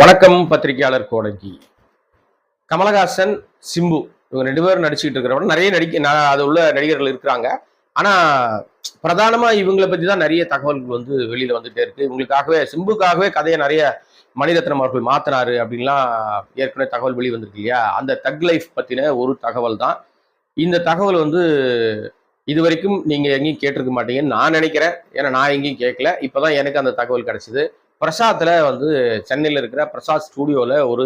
வணக்கம் பத்திரிகையாளர் கோடங்கி. கமலஹாசன் சிம்பு இவங்க ரெண்டு பேரும் நடிச்சுக்கிட்டு இருக்கிறவங்க நிறைய நடிக்க நான் அது உள்ள நடிகர்கள் இருக்கிறாங்க. ஆனா பிரதானமா இவங்களை பத்தி தான் நிறைய தகவல்கள் வந்து வெளியில வந்துட்டே இருக்கு. இவங்களுக்காகவே சிம்புக்காகவே கதையை நிறைய மணிரத்னம் அவர்கள் மாத்தினாரு அப்படின்லாம் ஏற்கனவே தகவல் வெளி வந்திருக்கு இல்லையா? அந்த தக் லைஃப் பத்தின ஒரு தகவல் தான். இந்த தகவல் வந்து இது வரைக்கும் நீங்க எங்கேயும் கேட்டிருக்க மாட்டீங்கன்னு நான் நினைக்கிறேன். ஏன்னா நான் எங்கேயும் கேட்கல. இப்பதான் எனக்கு அந்த தகவல் கிடச்சிது. பிரசாத்தில் வந்து சென்னையில் இருக்கிற பிரசாத் ஸ்டூடியோவில் ஒரு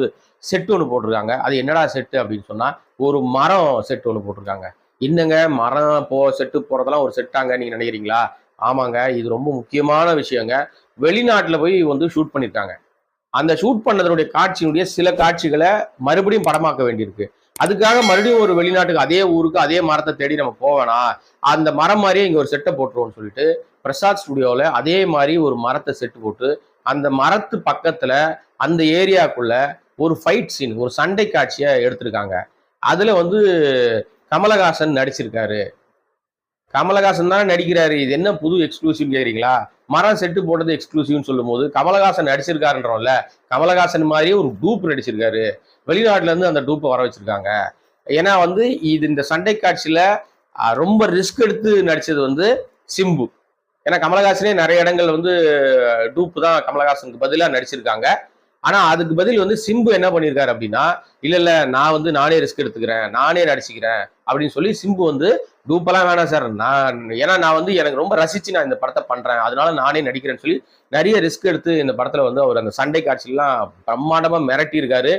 செட் ஒன்று போட்டிருக்காங்க. அது என்னடா செட்டு அப்படின்னு சொன்னால் ஒரு மரம் செட் ஒன்று போட்டிருக்காங்க. என்னங்க மரம் போ செட்டு போகிறதெல்லாம் ஒரு செட்டாங்க நீங்கள் நினைக்கிறீங்களா? ஆமாங்க இது ரொம்ப முக்கியமான விஷயங்க. வெளிநாட்டில் போய் வந்து ஷூட் பண்ணியிருக்காங்க அந்த ஷூட் பண்ணதனுடைய காட்சியினுடைய சில காட்சிகளை மறுபடியும் படமாக்க வேண்டியிருக்கு. அதுக்காக மறுபடியும் ஒரு வெளிநாட்டுக்கு அதே ஊருக்கு அதே மரத்தை தேடி நம்ம போவேனா? அந்த மரம் மாதிரியே இங்கே ஒரு செட்டை போட்டுருவோம்னு சொல்லிட்டு பிரசாத் ஸ்டுடியோவில் அதே மாதிரி ஒரு மரத்தை செட்டு போட்டு அந்த மரத்து பக்கத்தில் அந்த ஏரியாக்குள்ள ஒரு ஃபைட் சீன் ஒரு சண்டை காட்சியை எடுத்திருக்காங்க. அதில் வந்து கமலஹாசன் நடிச்சிருக்காரு. கமலஹாசன் தானே நடிக்கிறாரு. இது என்ன புது எக்ஸ்க்ளூசிவ் கேக்குறீங்களா? மரம் செட்டு போட்டது எக்ஸ்க்ளூசிவ்னு சொல்லும் போது கமலஹாசன் நடிச்சிருக்காருன்றோம்ல கமலஹாசன் மாதிரியே ஒரு டூப் நடிச்சிருக்காரு. வெளிநாட்டிலேருந்து அந்த டூப்பை வர வச்சிருக்காங்க. ஏன்னா வந்து இது இந்த சண்டை காட்சியில் ரொம்ப ரிஸ்க் எடுத்து நடித்தது வந்து சிம்பு. ஏன்னா கமலஹாசனே நிறைய இடங்கள் வந்து டூப்பு தான் கமலஹாசனுக்கு பதிலாக நடிச்சிருக்காங்க. ஆனால் அதுக்கு பதில் வந்து சிம்பு என்ன பண்ணியிருக்காரு அப்படின்னா இல்லை இல்லை நான் வந்து நானே ரிஸ்க் எடுத்துக்கிறேன் நானே நடிச்சுக்கிறேன் அப்படின்னு சொல்லி சிம்பு வந்து டூப்பெல்லாம் வேணாம் சார். நான் ஏன்னா நான் வந்து எனக்கு ரொம்ப ரசிச்சு நான் இந்த படத்தை பண்றேன். அதனால நானே நடிக்கிறேன்னு சொல்லி நிறைய ரிஸ்க் எடுத்து இந்த படத்துல வந்து அவர் அந்த சண்டை காட்சியெல்லாம் பிரம்மாண்டமா மிரட்டி இருக்காரு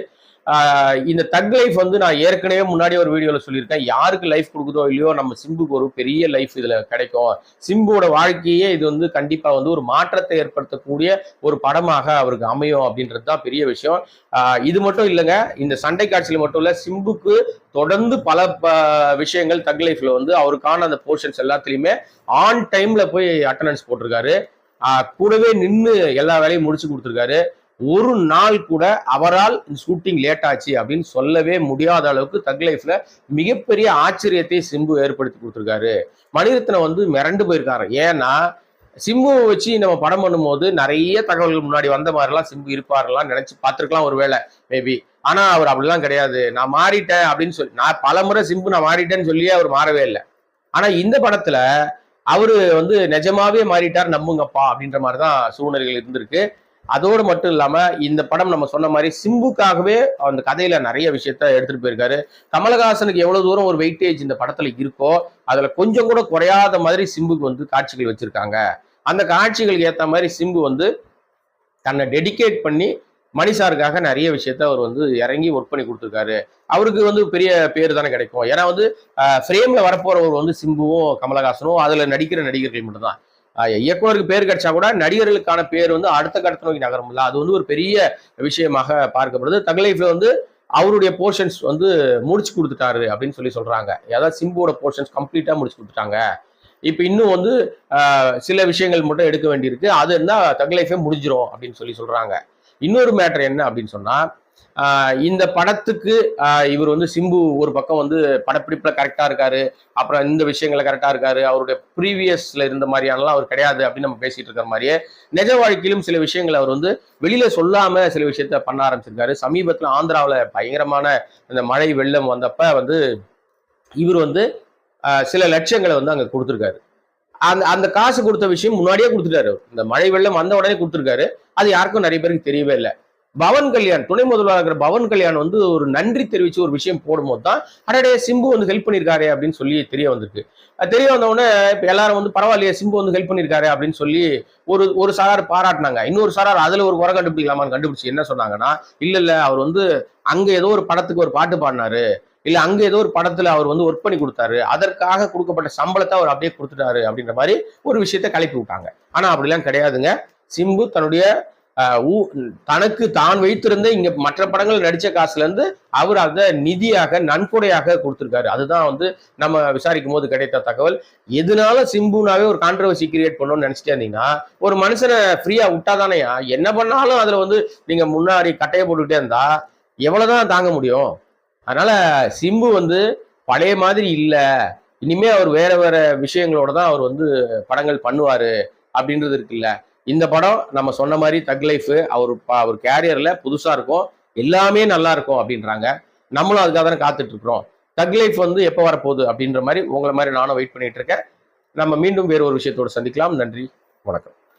இந்த தக் லைஃப் வந்து நான் ஏற்கனவே முன்னாடி ஒரு வீடியோல சொல்லியிருக்கேன். யாருக்கு லைஃப் கொடுக்குதோ இல்லையோ நம்ம சிம்புக்கு ஒரு பெரிய லைஃப் இதுல கிடைக்கும். சிம்புவோட வாழ்க்கையே இது வந்து கண்டிப்பா வந்து ஒரு மாற்றத்தை ஏற்படுத்தக்கூடிய ஒரு படமாக அவருக்கு அமையும் அப்படின்றது தான் பெரிய விஷயம். இது மட்டும் இல்லைங்க இந்த சண்டை காட்சியில் மட்டும் இல்ல சிம்புக்கு தொடர்ந்து பல ப- விஷயங்கள் தக் லைஃப்ல வந்து அவருக்கான அந்த போர்ஷன்ஸ் எல்லாத்துலயுமே ஆன் டைம்ல போய் அட்டண்டன்ஸ் போட்டிருக்காரு. கூடவே நின்று எல்லா வேலையும் முடிச்சு கொடுத்துருக்காரு. ஒரு நாள் கூட அவரால் ஷூட்டிங் லேட் ஆச்சு அப்படின்னு சொல்லவே முடியாத அளவுக்கு தக் லைஃப்ல மிகப்பெரிய ஆச்சரியத்தை சிம்பு ஏற்படுத்தி கொடுத்துருக்காரு. மணிரத்னம் வந்து மிரண்டு போயிருக்காரு. ஏன்னா சிம்புவை வச்சு நம்ம படம் பண்ணும்போது நிறைய தகவல்கள் முன்னாடி வந்த மாதிரிலாம் சிம்பு இருப்பாருலாம் நினைச்சு பார்த்துருக்கலாம் ஒருவேளை மேபி ஆனா அவர் அப்படிலாம் கிடையாது. நான் மாறிட்டேன் அப்படின்னு சொல்லி நான் பல முறை சிம்பு நான் மாறிட்டேன்னு சொல்லியே அவர் மாறவே இல்லை. ஆனா இந்த படத்துல அவரு வந்து நிஜமாவே மாறிட்டார் நம்புங்கப்பா அப்படின்ற மாதிரி தான் சூழ்நிலைகள் இருந்திருக்கு. அதோடு மட்டும் இல்லாம இந்த படம் நம்ம சொன்ன மாதிரி சிம்புக்காகவே அந்த கதையில நிறைய விஷயத்த எடுத்துட்டு போயிருக்காரு. கமலஹாசனுக்கு எவ்வளவு தூரம் ஒரு வெயிட்டேஜ் இந்த படத்துல இருக்கோ அதுல கொஞ்சம் கூட குறையாத மாதிரி சிம்புக்கு வந்து காட்சிகள் வச்சிருக்காங்க. அந்த காட்சிகளுக்கு ஏற்ற மாதிரி சிம்பு வந்து தன்னை டெடிகேட் பண்ணி மணிசாருக்காக நிறைய விஷயத்த அவர் வந்து இறங்கி ஒர்க் பண்ணி கொடுத்துருக்காரு. அவருக்கு வந்து பெரிய பேர் தானே கிடைக்கும். ஏன்னா வந்து ஃப்ரேம்ல வரப்போறவர் வந்து சிம்புவும் கமலஹாசனும் அதுல நடிக்கிற நடிகர்கள் மட்டும்தான். இயக்குனருக்கு பேர் கிடைச்சா கூட நடிகர்களுக்கான பேர் வந்து அடுத்த கட்டத்தை நோக்கி நகரும்ல. அது வந்து ஒரு பெரிய விஷயமாக பார்க்கப்படுது. தகலைஃப்ல வந்து அவருடைய போர்ஷன்ஸ் வந்து முடிச்சு கொடுத்துட்டாரு அப்படின்னு சொல்லி சொல்றாங்க. அதாவது சிம்புவோட போர்ஷன்ஸ் கம்ப்ளீட்டா முடிச்சு கொடுத்துட்டாங்க. இப்போ இன்னும் வந்து சில விஷயங்கள் மட்டும் எடுக்க வேண்டியிருக்கு. அது இருந்தா தகலைஃபே முடிஞ்சிரும் அப்படின்னு சொல்லி சொல்றாங்க. இன்னொரு மேட்டர் என்ன அப்படின்னு சொன்னா இந்த படத்துக்கு ஆஹ் இவர் வந்து சிம்பு ஒரு பக்கம் வந்து படப்பிடிப்பில் கரெக்டா இருக்காரு. அப்புறம் இந்த விஷயங்களை கரெக்டா இருக்காரு. அவருடைய ப்ரீவியஸில் இருந்த மாதிரியானலாம் அவர் கிடையாது அப்படின்னு நம்ம பேசிட்டு இருக்கிற மாதிரியே நிஜ வாழ்க்கையிலும் சில விஷயங்களை அவர் வந்து வெளியில சொல்லாம சில விஷயத்த பண்ண ஆரம்பிச்சிருக்காரு. சமீபத்துல ஆந்திராவில் பயங்கரமான இந்த மழை வெள்ளம் வந்தப்ப வந்து இவர் வந்து ஆஹ் சில லட்சங்களை வந்து அங்க கொடுத்துருக்காரு. அந்த அந்த காசு கொடுத்த விஷயம் முன்னாடியே கொடுத்துட்டாரு இந்த மழை வெள்ளம் வந்த உடனே கொடுத்துருக்காரு. அது யாருக்கும் நிறைய பேருக்கு தெரியவே இல்லை. பவன் கல்யாண் துணை முதல்வராக இருக்கிற பவன் கல்யாண் வந்து ஒரு நன்றி தெரிவிச்சு ஒரு விஷயம் போடும்போது தான் அடடே சிம்பு வந்து ஹெல்ப் பண்ணியிருக்காரு அப்படின்னு சொல்லி தெரிய வந்திருக்கு. தெரிய வந்தவுடனே இப்போ எல்லாரும் வந்து பரவாயில்லையே சிம்பு வந்து ஹெல்ப் பண்ணியிருக்காரு அப்படின்னு சொல்லி ஒரு ஒரு சாரார் பாராட்டினாங்க. இன்னொரு சாரார் அதுல ஒரு குறை கண்டுபிடிக்கலாமான்னு கண்டுபிடிச்சு என்ன சொன்னாங்கன்னா இல்ல இல்ல அவர் வந்து அங்க ஏதோ ஒரு படத்துக்கு ஒரு பாட்டு பாடினாரு. இல்ல அங்க ஏதோ ஒரு படத்துல அவர் வந்து ஒர்க் பண்ணி கொடுத்தாரு. அதற்காக கொடுக்கப்பட்ட சம்பளத்தை அவர் அப்படியே கொடுத்துட்டாரு. அப்படின்ற மாதிரி ஒரு விஷயத்த கலப்பி விட்டாங்க. ஆனா அப்படிலாம் கிடையாதுங்க. சிம்பு தன்னுடைய தனக்கு தான் வைத்திருந்த இங்க மற்ற படங்கள் நடிச்ச காசுல இருந்து அவர் அதை நிதியாக நன்கொடையாக கொடுத்திருக்காரு. அதுதான் வந்து நம்ம விசாரிக்கும் போது கிடைத்த தகவல். எதனால சிம்புனாவே ஒரு கான்ட்ரவர்சி கிரியேட் பண்ணணும்னு நினைச்சிட்டே இருந்தீங்கன்னா ஒரு மனுஷனை ஃப்ரீயா விட்டாதானையா என்ன பண்ணாலும் அதுல வந்து நீங்க முன்னாடி கட்டையை போட்டுக்கிட்டே இருந்தா எவ்வளவுதான் தாங்க முடியும்? அதனால சிம்பு வந்து பழைய மாதிரி இல்லை. இனிமே அவர் வேற வேற விஷயங்களோட தான் அவர் வந்து படங்கள் பண்ணுவாரு அப்படின்றது இருக்குல்ல. இந்த படம் நம்ம சொன்ன மாதிரி தக் லைஃப் அவர் அவர் கேரியர்ல புதுசா இருக்கும். எல்லாமே நல்லா இருக்கும் அப்படின்றாங்க. நம்மளும் அதுக்காக தானே காத்துட்டு இருக்கிறோம். தக் லைஃப் வந்து எப்போ வரப்போகுது அப்படின்ற மாதிரி உங்களை மாதிரி நானும் வெயிட் பண்ணிட்டு இருக்கேன். நம்ம மீண்டும் வேறு ஒரு விஷயத்தோடு சந்திக்கலாம். நன்றி. வணக்கம்.